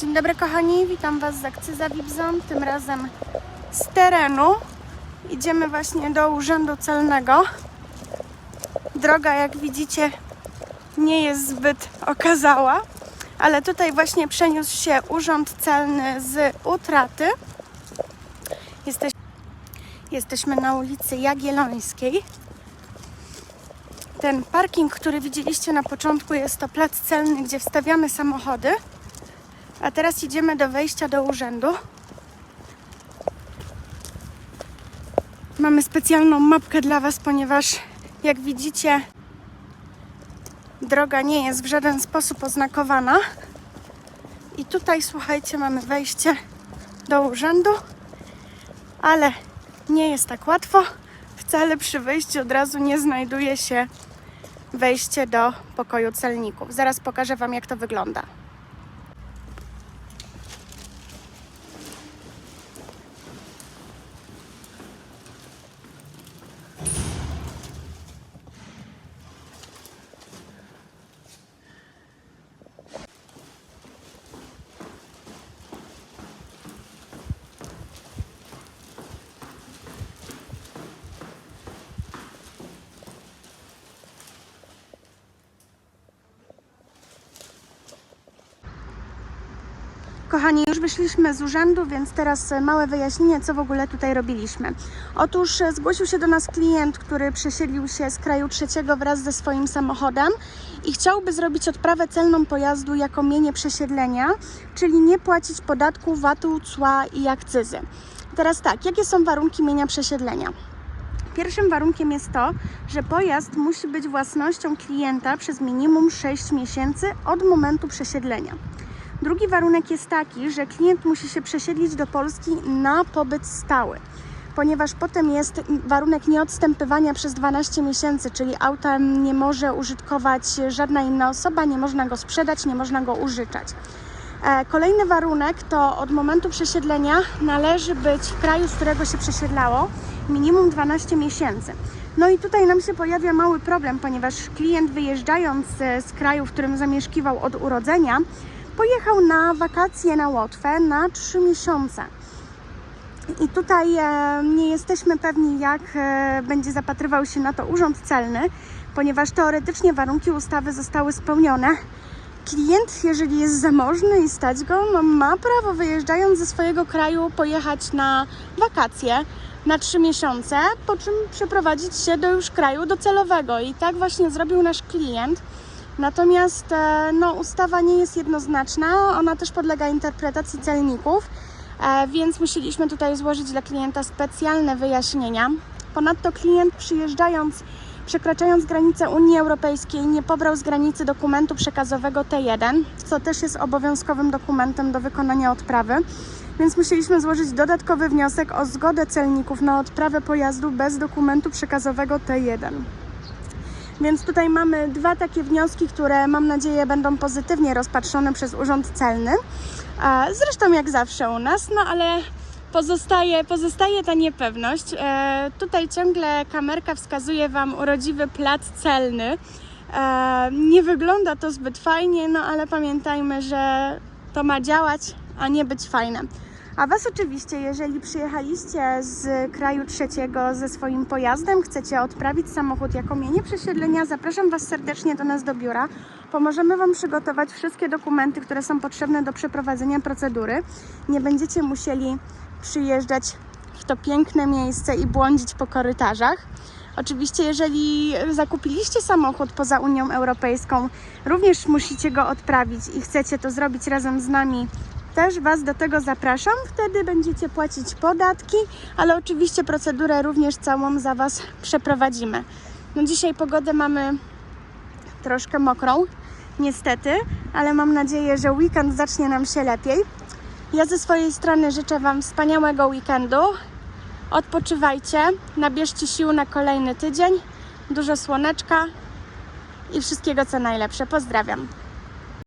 Dzień dobry kochani, witam Was z Akcyza Wibzon, tym razem z terenu. Idziemy właśnie do Urzędu Celnego. Droga, jak widzicie, nie jest zbyt okazała, ale tutaj właśnie przeniósł się Urząd Celny z utraty. Jesteś, jesteśmy na ulicy Jagiellońskiej. Ten parking, który widzieliście na początku, jest to plac celny, gdzie wstawiamy samochody. A teraz idziemy do wejścia do urzędu. Mamy specjalną mapkę dla Was, ponieważ jak widzicie, droga nie jest w żaden sposób oznakowana. I tutaj, słuchajcie, mamy wejście do urzędu, ale nie jest tak łatwo. Wcale przy wejściu od razu nie znajduje się wejście do pokoju celników. Zaraz pokażę Wam, jak to wygląda. Kochani, już wyszliśmy z urzędu, więc teraz e, małe wyjaśnienie, co w ogóle tutaj robiliśmy. Otóż e, zgłosił się do nas klient, który przesiedlił się z kraju trzeciego wraz ze swoim samochodem i chciałby zrobić odprawę celną pojazdu jako mienie przesiedlenia, czyli nie płacić podatku, VAT-u, cła i akcyzy. Teraz tak, jakie są warunki mienia przesiedlenia? Pierwszym warunkiem jest to, że pojazd musi być własnością klienta przez minimum 6 miesięcy od momentu przesiedlenia. Drugi warunek jest taki, że klient musi się przesiedlić do Polski na pobyt stały, ponieważ potem jest warunek nieodstępywania przez 12 miesięcy, czyli auta nie może użytkować żadna inna osoba, nie można go sprzedać, nie można go użyczać. E, Kolejny warunek to od momentu przesiedlenia należy być w kraju, z którego się przesiedlało, minimum 12 miesięcy. No i tutaj nam się pojawia mały problem, ponieważ klient wyjeżdżając e, z kraju, w którym zamieszkiwał od urodzenia, pojechał na wakacje na Łotwę na 3 miesiące. I tutaj e, nie jesteśmy pewni, jak e, będzie zapatrywał się na to urząd celny, ponieważ teoretycznie warunki ustawy zostały spełnione. Klient, jeżeli jest zamożny i stać go, no ma prawo wyjeżdżając ze swojego kraju pojechać na wakacje na 3 miesiące, po czym przeprowadzić się do już kraju docelowego. I tak właśnie zrobił nasz klient. Natomiast e, no, ustawa nie jest jednoznaczna, ona też podlega interpretacji celników, e, więc musieliśmy tutaj złożyć dla klienta specjalne wyjaśnienia. Ponadto klient przyjeżdżając, przekraczając granicę Unii Europejskiej nie pobrał z granicy dokumentu przekazowego T1, co też jest obowiązkowym dokumentem do wykonania odprawy, więc musieliśmy złożyć dodatkowy wniosek o zgodę celników na odprawę pojazdu bez dokumentu przekazowego T1. Więc tutaj mamy dwa takie wnioski, które mam nadzieję będą pozytywnie rozpatrzone przez Urząd Celny. Zresztą jak zawsze u nas, no ale pozostaje, pozostaje ta niepewność. E, tutaj ciągle kamerka wskazuje Wam urodziwy plac celny. E, nie wygląda to zbyt fajnie, no ale pamiętajmy, że to ma działać, a nie być fajne. A Was oczywiście, jeżeli przyjechaliście z kraju trzeciego ze swoim pojazdem, chcecie odprawić samochód jako mienie przesiedlenia, zapraszam Was serdecznie do nas do biura. Pomożemy Wam przygotować wszystkie dokumenty, które są potrzebne do przeprowadzenia procedury. Nie będziecie musieli przyjeżdżać w to piękne miejsce i błądzić po korytarzach. Oczywiście, jeżeli zakupiliście samochód poza Unią Europejską, również musicie go odprawić i chcecie to zrobić razem z nami też Was do tego zapraszam. Wtedy będziecie płacić podatki, ale oczywiście procedurę również całą za Was przeprowadzimy. No dzisiaj pogodę mamy troszkę mokrą, niestety, ale mam nadzieję, że weekend zacznie nam się lepiej. Ja ze swojej strony życzę Wam wspaniałego weekendu. Odpoczywajcie, nabierzcie sił na kolejny tydzień, dużo słoneczka i wszystkiego co najlepsze. Pozdrawiam.